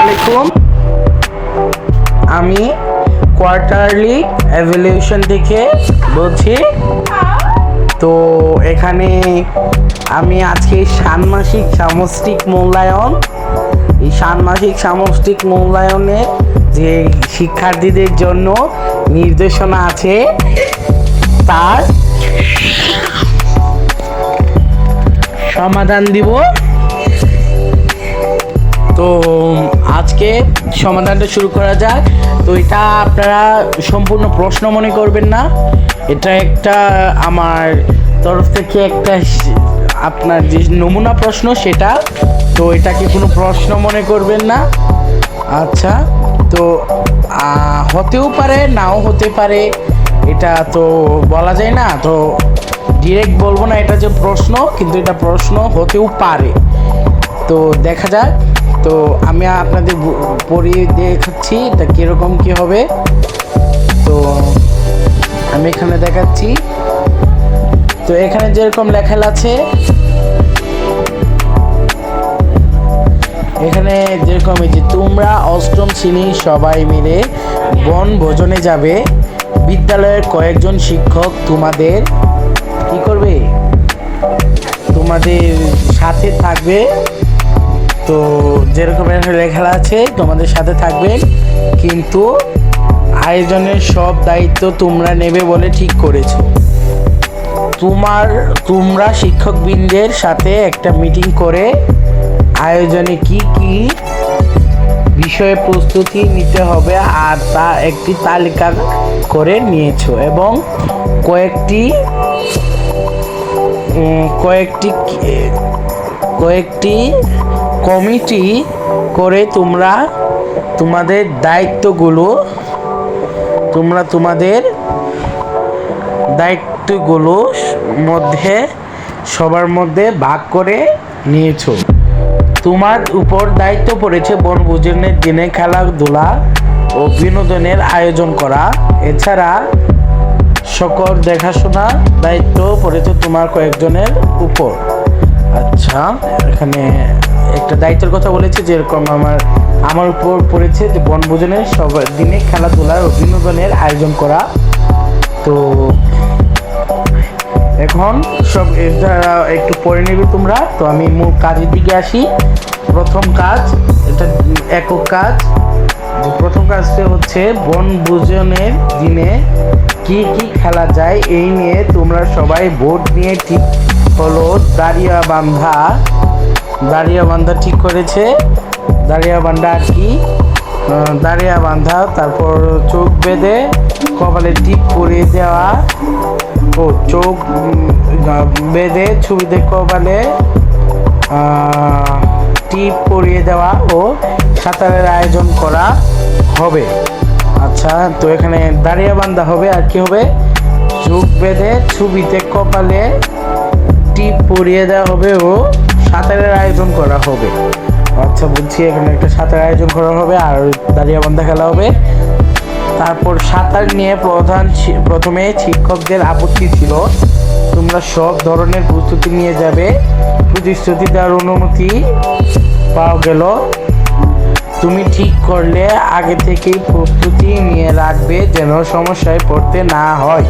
আলাইকুম আমি quarterly evolution থেকে বলছি। তো এখানে আমি আজকে ষান্মাসিক সামষ্টিক মূল্যায়ন। এই ষান্মাসিক সামষ্টিক মূল্যায়নে যে শিক্ষার্থীদের জন্য নির্দেশনা আছে, তার সমাধান দিব। তো, আজকে সমাধানটা শুরু করা যাক। তো এটা আপনারা সম্পূর্ণ প্রশ্ন মনে করবেন না। এটা একটা আমার তরফ থেকে একটা আপনার যে নমুনা প্রশ্ন সেটা। তো এটাকে কোনো প্রশ্ন মনে করবেন না। আচ্ছা তো হতেও পারে, নাও হতে পারে। এটা তো বলা যায় না, তো ডিরেক্ট বলব না, এটা যে প্রশ্ন, কিন্তু এটা প্রশ্ন হতেও পারে। তো দেখা যাক। তো আমি আপনাদের পড়িয়ে দেখাচ্ছি এটা কীরকম কী হবে। তো আমি এখানে দেখাচ্ছি। তো এখানে যেরকম লেখা আছে, এখানে যেরকম এই যে তোমরা অষ্টম শ্রেণির সবাই মিলে বন ভোজনে যাবে, বিদ্যালয়ের কয়েকজন শিক্ষক তোমাদের কি করবে? তোমাদের সাথে থাকবে। তো যেরকম লেখা আছে, তোমাদের সাথে থাকবেন। কিন্তু আয়োজনের সব দায়িত্ব তোমরা নেবে বলে ঠিক করেছ। তোমার, তোমরা শিক্ষকবৃন্দের সাথে একটা মিটিং করে আয়োজনে কি কি বিষয়ে প্রস্তুতি নিতে হবে আর তা একটি তালিকা করে নিয়েছো এবং কয়েকটি কয়েকটি কয়েকটি কমিটি করে তোমরা তোমাদের দায়িত্বগুলো, তোমরা তোমাদের দায়িত্বগুলো মধ্যে, সবার মধ্যে ভাগ করে নিয়েছো। তোমার উপর দায়িত্ব পড়েছে বনভোজনের দিনে খেলাধুলা ও বিনোদনের আয়োজন করা। এছাড়া সকল দেখাশোনা দায়িত্ব পড়েছে তোমার কয়েকজনের উপর। আচ্ছা এখানে একটা দায়িত্বের কথা বলেছে, যেরকম আমার আমার উপর পড়েছে যে বনভোজনের সব দিনে খেলাধুলা ও বিনোদনের আয়োজন করা। তো এখন সব এটা একটু পরে নেবে তোমরা, তো আমি মূল কাজের দিকে আসি। প্রথম কাজ, এটা একক কাজ। প্রথম কাজটা হচ্ছে বনভোজনের দিনে কি কি খেলা যায় এই নিয়ে তোমরা সবাই ভোট নিয়ে ঠিক হলো, দাঁড়িয়া বান্ধা দাঁড়িয়া বান্ধা ঠিক করেছে। দাঁড়িয়া বান্ধা আর কি? আহ, দাঁড়িয়া বান্ধা তারপর চোখ বেঁধে কপালে টিপ পরিয়ে দেওয়া। ও চোখ বেঁধে ছবিতে কপালে টিপ পরিয়ে দেওয়া ও সাঁতারের আয়োজন করা হবে। আচ্ছা তো এখানে দাঁড়িয়ে বান্ধা হবে আর কি হবে? চোখ বেঁধে ছবিতে কপালে টিপ পরিয়ে দেওয়া হবে ও সাঁতারের আয়োজন করা হবে। আচ্ছা বলছি এখানে একটা সাঁতারের আয়োজন করা হবে আর দাঁড়িয়ে বান্ধা খেলা হবে। তারপর সাঁতার নিয়ে প্রধান প্রথমে শিক্ষকদের আপত্তি ছিল। তোমরা সব ধরনের প্রস্তুতি নিয়ে যাবে। প্রতিশ্রুতি দেওয়ার অনুমতি পাওয়া গেল। তুমি ঠিক করলে, আগে থেকেই প্রস্তুতি নিয়ে রাখবে যেন সমস্যায় পড়তে না হয়।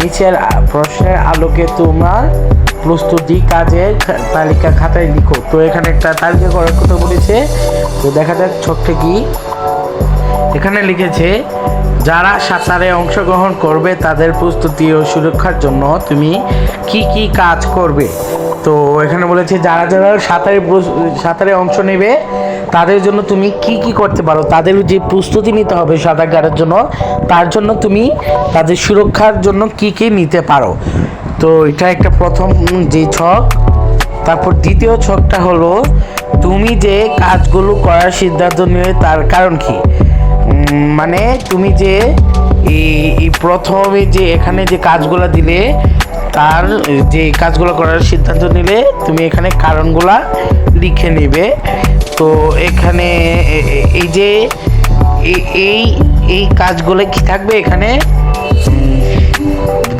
নিচের প্রশ্নের আলোকে তোমার প্রস্তুতি কাজের তালিকা খাতায় লিখো। তো এখানে একটা তালিকা করার কথা বলেছে। তো দেখা যাক ছোট্ট কি এখানে লিখেছে, যারা সাঁতারে অংশগ্রহণ করবে তাদের প্রস্তুতি ও সুরক্ষার জন্য তুমি কি কি কাজ করবে? তো এখানে বলেছে, যারা যারা সাঁতারে সাঁতারে অংশ নেবে তাদের জন্য তুমি কি কি করতে পারো? তাদের যে প্রস্তুতি নিতে হবে সাঁতার কাটার জন্য, তার জন্য তুমি তাদের সুরক্ষার জন্য কি কি নিতে পারো? তো এটা একটা প্রথম যে ছক। তারপর দ্বিতীয় ছকটা হলো, তুমি যে কাজগুলো করার সিদ্ধান্ত নিলে তার কারণ কি? মানে তুমি যে এই প্রথমে যে এখানে যে কাজগুলো দিলে, তার যে কাজগুলো করার সিদ্ধান্ত নিলে তুমি এখানে কারণগুলা লিখে নেবে। তো এখানে এই যে এই এই কাজগুলো কি থাকবে এখানে?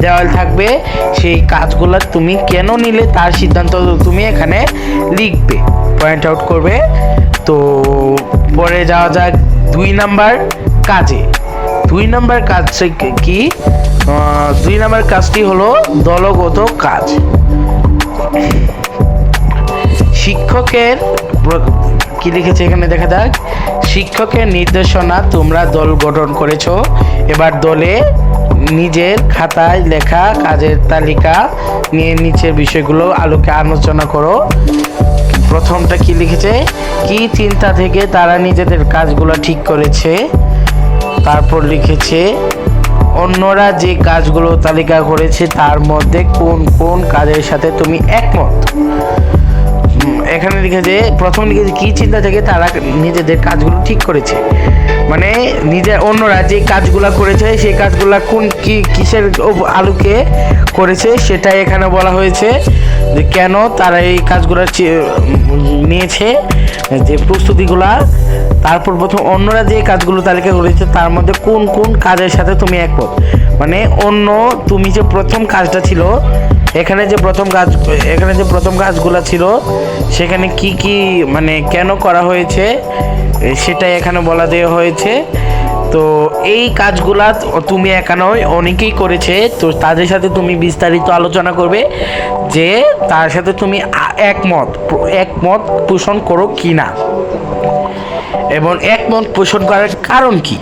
দেওয়াল থাকবে, সেই কাজগুলো তুমি কেন নিলে তার সিদ্ধান্ত তুমি এখানে লিখবে। পয়েন্ট আউট করবে। তো পরে যাওয়া যাক দুই নাম্বার কাজে। দুই নাম্বার কাজ কি দুই নাম্বার কাজটি হলো দলগত কাজ। শিক্ষকের কি লিখেছে এখানে দেখা যাক। শিক্ষকের নির্দেশনা তোমরা দল গঠন করেছ। এবার দলে নিজের খাতায় লেখা কাজের তালিকা নিয়ে নিচের বিষয়গুলো আলোকে আলোচনা করো। প্রথমটা কি লিখেছে? কি চিন্তা থেকে তারা নিজেদের কাজগুলো ঠিক করেছে? তারপর লিখেছে, অন্যরা যে কাজগুলো তালিকা করেছে তার মধ্যে কোন কোন কাজের সাথে তুমি একমত? এখানে লিখেছে, প্রথম লিখেছে, কি চিন্তা থেকে তারা নিজেদের কাজগুলো ঠিক করেছে? মানে নিজের অন্যরা যে কাজগুলো করেছে, সেই কাজগুলো কোন কি, কিসের আলোকে করেছে সেটা এখানে বলা হয়েছে যে কেন তারা এই কাজগুলো নিয়েছে, যে প্রস্তুতিগুলা, তারপর প্রথম অন্যরা যে কাজগুলো তালিকা করেছে, তার মধ্যে কোন কোন কাজের সাথে তুমি একমত? মানে অন্য, তুমি যে প্রথম কাজটা ছিল এখানে যে প্রথম কাজ এখানে যে প্রথম কাজগুলো ছিল, সেখানে কি কি মানে কেন করা হয়েছে সেটাই এখানে বলা দেওয়া হয়েছে। তো এই কাজগুলা তুমি একা নয়, অনেকেই করেছে। তো তাদের সাথে তুমি বিস্তারিত আলোচনা করবে যে তার সাথে তুমি একমত একমত পোষণ করো কি না এবং একমত পোষণ করার কারণ কি?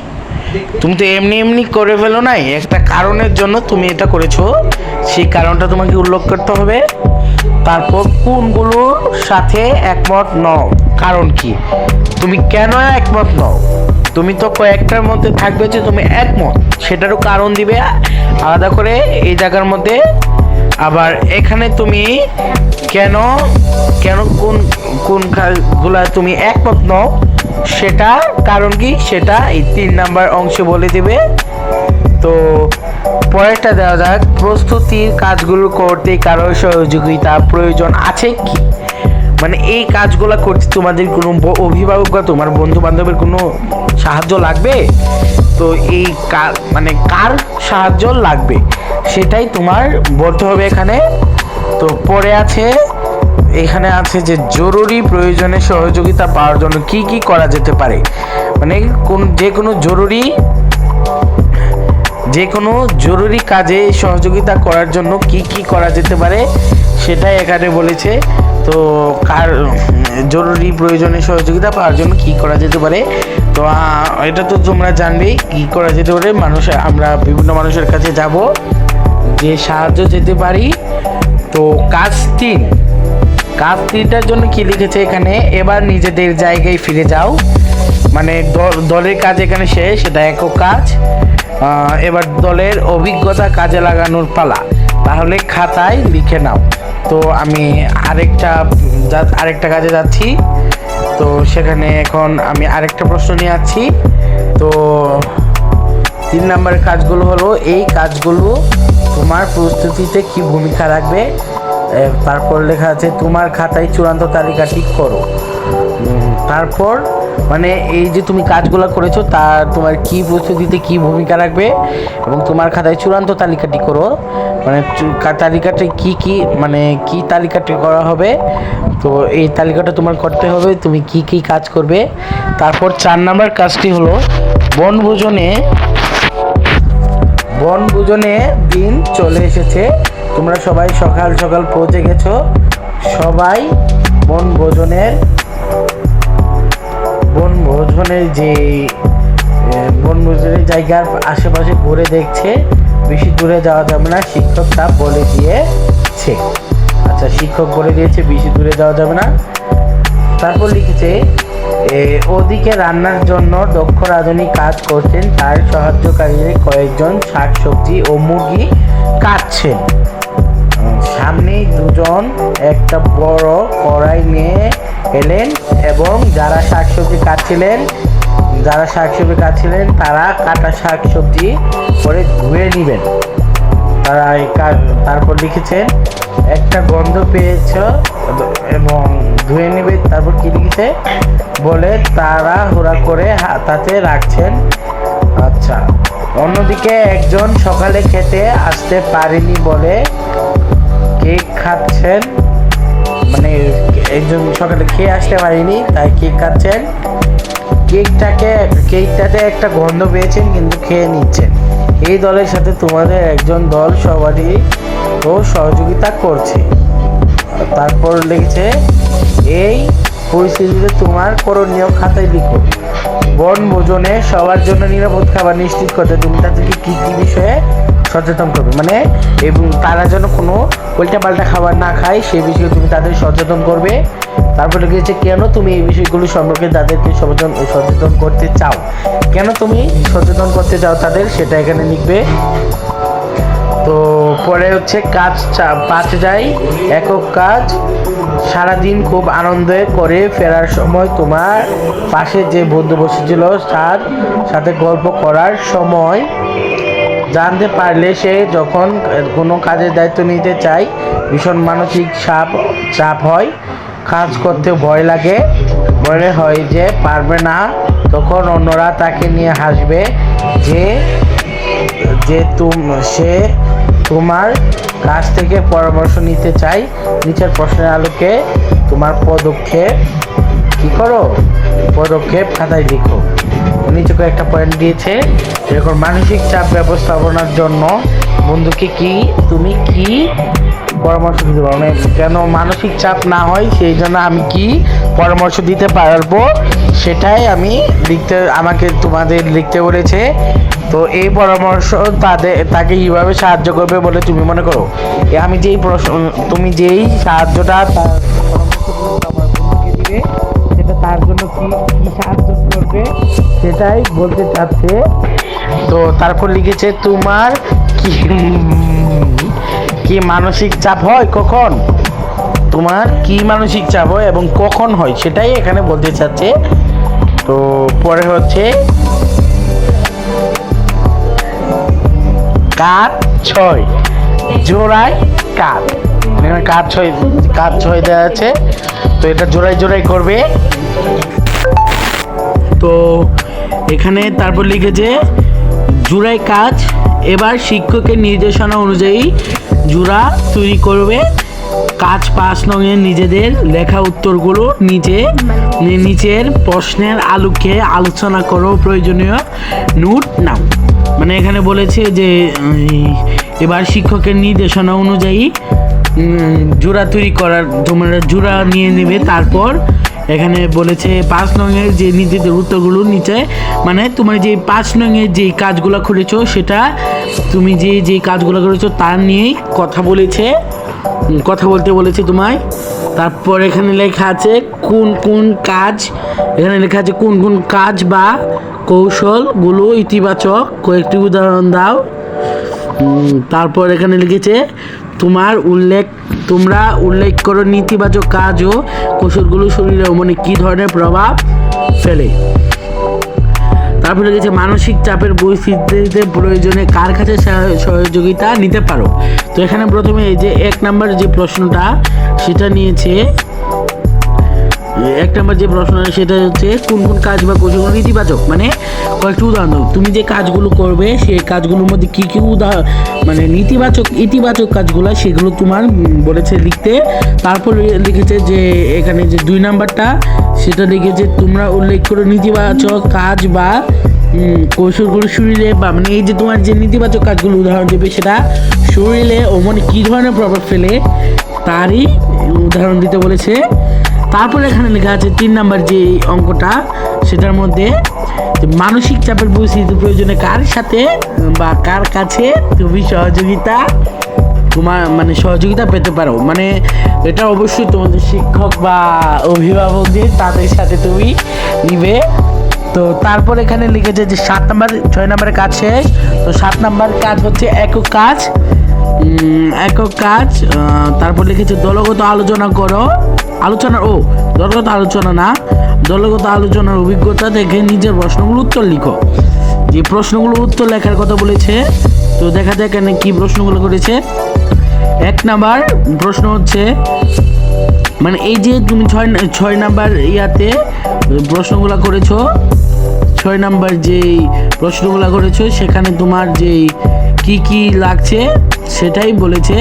তুমি তো এমনি এমনি করে ফেলো নাই। একটা কারণের জন্য তুমি এটা করেছ। সেই কারণটা তোমাকে উল্লেখ করতে হবে। তারপর কোনগুলোর সাথে একমত নও। কারণ কি? তুমি কেন একমত নও? তুমি তো কয়েকটার মধ্যে থাকবে যে তুমি একমত। সেটারও কারণ দিবে। আলাদা করে এই জায়গার মধ্যে। আবার এখানে তুমি কেন কেন কোন কোন কাজগুলা তুমি একমত নও? সেটা, কারণ কি? সেটা এই তিন নাম্বার অংশে বলে দিবে। তো পরেরটা দেওয়া যাক। প্রস্তুতির কাজগুলো করতে কারোর সহযোগিতা প্রয়োজন আছে কি? মানে এই কাজগুলো করতে তোমাদের কোনো অভিভাবক বা তোমার বন্ধু বান্ধবের কোনো সাহায্য লাগবে? তো এই কার মানে কার সাহায্য লাগবে? সেটাই তোমার বলতে হবে এখানে। তো পরে আছে এখানে আছে যে জরুরি প্রয়োজনে সহযোগিতা পাওয়ার জন্য কি কি করা যেতে পারে? মানে কোন যে কোনো জরুরি, যে কোনো জরুরি কাজে সহযোগিতা করার জন্য কি কি করা যেতে পারে সেটাই এখানে বলেছে। তো কার, জরুরি প্রয়োজনে সহযোগিতা পাওয়ার জন্য কি করা যেতে পারে? তো এটা তো তোমরা জানবেই কি করা যেতে পারে। মানুষ, আমরা বিভিন্ন মানুষের কাছে যাব, যে সাহায্য যেতে পারি। তো কাজ তিন। কাজ তিনটার জন্য কি লিখেছে এখানে? এবার নিজেদের জায়গায় ফিরে যাও। মানে দল- দলের কাজ এখানে শেষ সেটা একক কাজ এবার দলের অভিজ্ঞতা কাজে লাগানোর পালা। তাহলে খাতায় লিখে নাও। তো আমি আরেকটা আরেকটা কাজে যাচ্ছি। তো সেখানে এখন আমি আরেকটা প্রশ্ন নিয়ে আছি তো তিন নম্বরের কাজগুলো হলো, এই কাজগুলো তোমার প্রস্তুতিতে কি ভূমিকা রাখবে? তারপর লেখা আছে, তোমার খাতায় চূড়ান্ত তালিকা ঠিক করো। তারপর মানে এই যে তুমি কাজগুলো করেছ তার তোমার কি প্রস্তুতিতে কি ভূমিকা রাখবে এবং তোমার খাতায় চূড়ান্ত তালিকাটি করো? মানে তালিকাটা কি কি মানে কি তালিকাটি করা হবে? তো এই তালিকাটা তোমার করতে হবে, তুমি কি কি কাজ করবে? তারপর চার নাম্বার কাজটি হলো, বনভোজনে বনভোজনে দিন চলে এসেছে। তোমরা সবাই সকাল সকাল পৌঁছে গেছো। সবাই বনভোজনের বনভোজনের যে বনভোজনের জায়গার আশেপাশে ঘুরে দেখছে। বেশি দূরে যাওয়া যাবে না শিক্ষক তা বলে দিয়েছে। আচ্ছা শিক্ষক বলে দিয়েছে, বেশি দূরে যাওয়া যাবে না। তারপর লিখেছে ওদিকে রান্নার জন্য দক্ষ রাঁধুনি কাজ করছেন। তার সাহায্যকারী কয়েকজন শাকসবজি ও মুরগি কাটছেন। সামনেই দুজন একটা বড় কড়াই নিয়ে এলেন এবং যারা শাকসবজি কাটছিলেন, যারা শাকসবজি কাটছিলেন, তারা কাটা শাকসবজি করে ধুয়ে নেবেন। তারা তারপর লিখেছেন, একটা গন্ধ পেয়েছ এবং ধুয়ে নেবে। তারপর কি লিখেছে? বলে তারা হুড়া করে হাতাতে রাখছেন। আচ্ছা অন্যদিকে একজন সকালে খেতে আসতে পারেনি বলে কেক খাচ্ছেন। মানে একজন সকালে খেয়ে আসতে পারেনি, তাই কেক খাচ্ছেন। কেকটাকে, কেকটাতে একটা গন্ধ পেয়েছেন, কিন্তু খেয়ে নিচ্ছেন। এই দলের সাথে তোমাদের একজন দল সবারই ও সহযোগিতা করছে। তারপর লিখেছে এই পরিস্থিতিতে তোমার করণীয় খাতায় লিখো। বন ভোজনে সবার জন্য নিরাপদ খাবার নিশ্চিত করতে তুমি তাদেরকে কী কী বিষয়ে সচেতন করবে? মানে এবং তারা যেন কোনো উল্টাপাল্টা খাবার না খায় সেই বিষয়ে তুমি তাদের সচেতন করবে। তারপরে হচ্ছে কেন তুমি এই বিষয়গুলো সম্পর্কে তাদেরকে সচেতন সচেতন করতে চাও? কেন তুমি সচেতন করতে চাও তাদের, সেটা এখানে লিখবে। তো পরে হচ্ছে কাজ পাঁচ যায় একক কাজ, সারাদিন খুব আনন্দে করে ফেরার সময় তোমার পাশে যে বন্ধু বসেছিল তার সাথে গল্প করার সময় জানতে পারলে সে যখন কোনো কাজের দায়িত্ব নিতে চায়, ভীষণ মানসিক চাপ চাপ হয়, কাজ করতে ভয় লাগে মনে হয় যে পারবে না, তখন অন্যরা তাকে নিয়ে হাসবে যে যে তুম সে তোমার কাছ থেকে পরামর্শ নিতে চাই। নিচের প্রশ্নের আলোকে তোমার পদক্ষেপ কি করো? পদক্ষেপ খাতায় লিখো। নিচে একটা পয়েন্ট দিয়েছে। এরকম মানসিক চাপ ব্যবস্থাপনার জন্য বন্ধুকে কি, তুমি কি পরামর্শ দিতে পারো? মানে কেন মানসিক চাপ না হয়, সেই জন্য আমি কি পরামর্শ দিতে পারব? সেটাই আমি লিখতে, আমাকে তোমাদের লিখতে বলেছে। তো এই পরামর্শ তাদের, তাকে কীভাবে সাহায্য করবে বলে তুমি মনে করো? আমি যেই প্রশ্ন, তুমি যেই সাহায্যটা তার সেটা তার জন্য কি সাহায্য করবে, সেটাই বলতে চাচ্ছে। তো তারপর লিখেছে, তোমার কি কি মানসিক চাপ হয় কখন? তোমার কি মানসিক চাপ হয় এবং কখন হয়? সেটাই এখানে বলতে চাচ্ছে। তো পরে হচ্ছে কাঠ ছয়? জোড়ায় কাঠ এখানে কাঠ ছয় কাঠ ছয় দেওয়া আছে? তো এটা জোড়াই জোড়াই করবে। তো এখানে তারপর লিখেছে জোড়াই কাজ, এবার শিক্ষকের নির্দেশনা অনুযায়ী জোড়া তৈরি করবে। কাজ পাঁচ নঙের নিজেদের লেখা উত্তরগুলো নিচে নিচের প্রশ্নের আলোকে আলোচনা করো, প্রয়োজনীয় নোট নাও। মানে এখানে বলেছে যে এবার শিক্ষকের নির্দেশনা অনুযায়ী জোড়া তৈরি করার, তোমরা জোড়া নিয়ে নেবে, তারপর এখানে বলেছে পাঁচ নঙের যে নিজেদের উত্তরগুলো নিচে মানে তোমার যে পাঁচ নঙের যে কাজগুলো করেছ, সেটা তুমি যে যে কাজগুলো করেছ, তার নিয়েই কথা বলেছে। কথা বলতে বলেছি তোমায়। তারপর এখানে লেখা আছে কোন কোন কাজ, এখানে লেখা আছে কোন কোন কাজ বা কৌশলগুলো ইতিবাচক। কয়েকটি উদাহরণ দাও। তারপর এখানে লিখেছে, তোমার উল্লেখ, তোমরা উল্লেখ করো নেতিবাচক কাজ ও কৌশলগুলো শরীরে মনে কী ধরনের প্রভাব ফেলে। তারপরে গেছে মানসিক চাপের পরিস্থিতিতে প্রয়োজনে কার কাছে সহ- সহযোগিতা নিতে পারো? তো এখানে প্রথমে এই যে এক নাম্বার যে প্রশ্নটা, সেটা নিয়েছে এক নম্বর যে প্রশ্ন সেটা হচ্ছে কোন কোন কাজ বা কৌশলগুলো ইতিবাচক? মানে কয়েকটি উদাহরণ। তুমি যে কাজগুলো করবে, সেই কাজগুলোর মধ্যে কী কী উদাহরণ মানে নেতিবাচক ইতিবাচক কাজগুলো সেগুলো তোমার বলেছে লিখতে। তারপর লিখেছে যে, এখানে যে দুই নাম্বারটা, সেটা লিখেছে তোমরা উল্লেখ করো নেতিবাচক কাজ বা কৌশলগুলো শরীরে বা মানে এই যে তোমার যে নেতিবাচক কাজগুলো উদাহরণ দেবে, সেটা শরীরে ও মনে কী ধরনের প্রভাব ফেলে, তারই উদাহরণ দিতে বলেছে। তারপরে এখানে লেখা আছে তিন নাম্বার যে অঙ্কটা, সেটার মধ্যে মানসিক চাপের পরিস্থিতি প্রয়োজনে কার সাথে বা কার কাছে তুমি সহযোগিতা তোমার মানে সহযোগিতা পেতে পারো? মানে এটা অবশ্যই তোমাদের শিক্ষক বা অভিভাবকদের তাদের সাথে তুমি নিবে। তো তারপর এখানে লিখেছে যে সাত নাম্বার, ছয় নাম্বারের কাজ শেষ। তো সাত নাম্বার কাজ হচ্ছে একক কাজ। একক কাজ তারপর লিখেছে দলগত আলোচনা করো। আলোচনা, ও, দলগত আলোচনা না, দলগত আলোচনার অভিজ্ঞতা থেকে নিজের প্রশ্নগুলো উত্তর লিখো। যে প্রশ্নগুলো উত্তর লেখার কথা বলেছে, তো দেখা যায় কেন কি প্রশ্নগুলো করেছে। এক নাম্বার প্রশ্ন হচ্ছে মানে এই যে তুমি ছয় ছয় নাম্বার ইয়াতে প্রশ্নগুলো করেছ, ছয় নাম্বার যেই প্রশ্নগুলো করেছ, সেখানে তোমার যেই কি কি লাগছে, সেটাই বলেছে।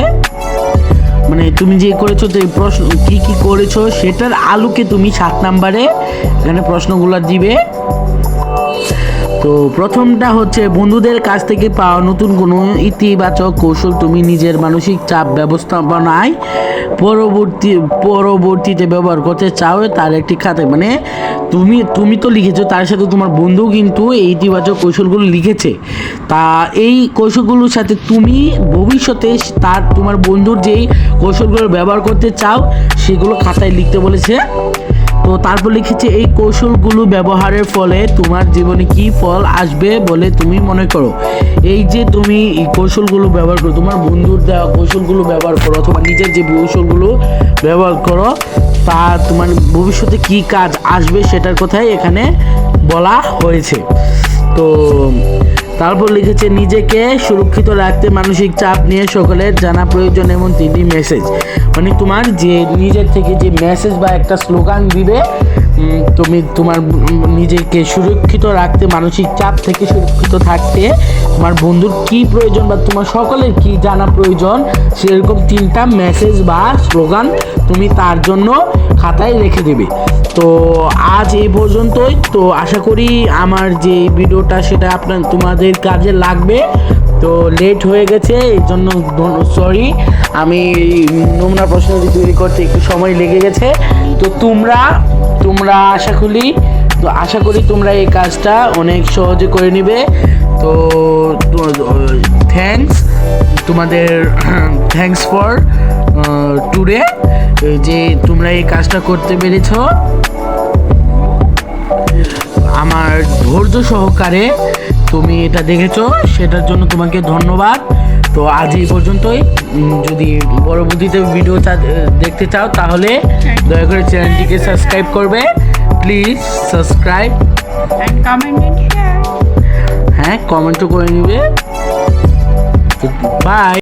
মানে তুমি যে করেছ তো এই প্রশ্ন, কি কি করেছ সেটার আলোকে তুমি সাত নাম্বারে এখানে প্রশ্নগুলো দিবে। তো প্রথমটা হচ্ছে বন্ধুদের কাছ থেকে পাওয়া নতুন কোনো ইতিবাচক কৌশল তুমি নিজের মানসিক চাপ ব্যবস্থাপনায় পরবর্তী, পরবর্তীতে ব্যবহার করতে চাও, তার একটি খাতে। মানে তুমি তুমি তো লিখেছো, তার সাথে তোমার বন্ধু কিন্তু এই ইতিবাচক কৌশলগুলো লিখেছে। তা এই কৌশলগুলোর সাথে তুমি ভবিষ্যতে তার, তোমার বন্ধুর যেই কৌশলগুলো ব্যবহার করতে চাও, সেগুলো খাতায় লিখতে বলেছে। তো তারপর লিখেছে, এই কৌশলগুলো ব্যবহারের ফলে তোমার জীবনে কি ফল আসবে বলে তুমি মনে করো? এই যে তুমি কৌশলগুলো ব্যবহার করো, তোমার বন্ধুর দেওয়া কৌশলগুলো ব্যবহার করো অথবা নিজের যে কৌশলগুলো ব্যবহার করো, তা তোমার ভবিষ্যতে কি কাজ আসবে সেটার কথাই এখানে বলা হয়েছে। তো তারপর লিখেছে, নিজেকে সুরক্ষিত রাখতে মানসিক চাপ নিয়ে সকলের জানা প্রয়োজন এবং তিনটি মেসেজ মানে তোমার যে নিজের থেকে যে মেসেজ বা একটা স্লোগান দিবে তুমি তোমার নিজেকে সুরক্ষিত রাখতে, মানসিক চাপ থেকে সুরক্ষিত থাকতে, তোমার বন্ধুর কি প্রয়োজন বা তোমার সকলের কি জানা প্রয়োজন, সেরকম তিনটা মেসেজ বা স্লোগান তুমি তার জন্য খাতায় রেখে দেবে। তো আজ এই পর্যন্তই। তো আশা করি আমার যে ভিডিওটা সেটা আপনার, তোমাদের কাজে লাগবে। তো লেট হয়ে গেছে, এই জন্য সরি আমি নমুনা প্রশ্নটি তৈরি করতে একটু সময় লেগে গেছে। তো তোমরা তোমরা আশা করি, তো আশা করি তোমরা এই কাজটা অনেক সহজে করে নিবে। তো থ্যাঙ্কস তোমাদের থ্যাঙ্কস ফর টুডে যে তোমরা এই কাজটা করতে পেরেছ। আমার ধৈর্য সহকারে তুমি এটা দেখেছ, সেটার জন্য তোমাকে ধন্যবাদ। তো আজ এই পর্যন্তই। যদি পরবর্তীতে ভিডিও দেখতে চাও তাহলে দয়া করে চ্যানেলটিকে সাবস্ক্রাইব করবে। Please subscribe. হ্যাঁ কমেন্টও করে নিবে। বাই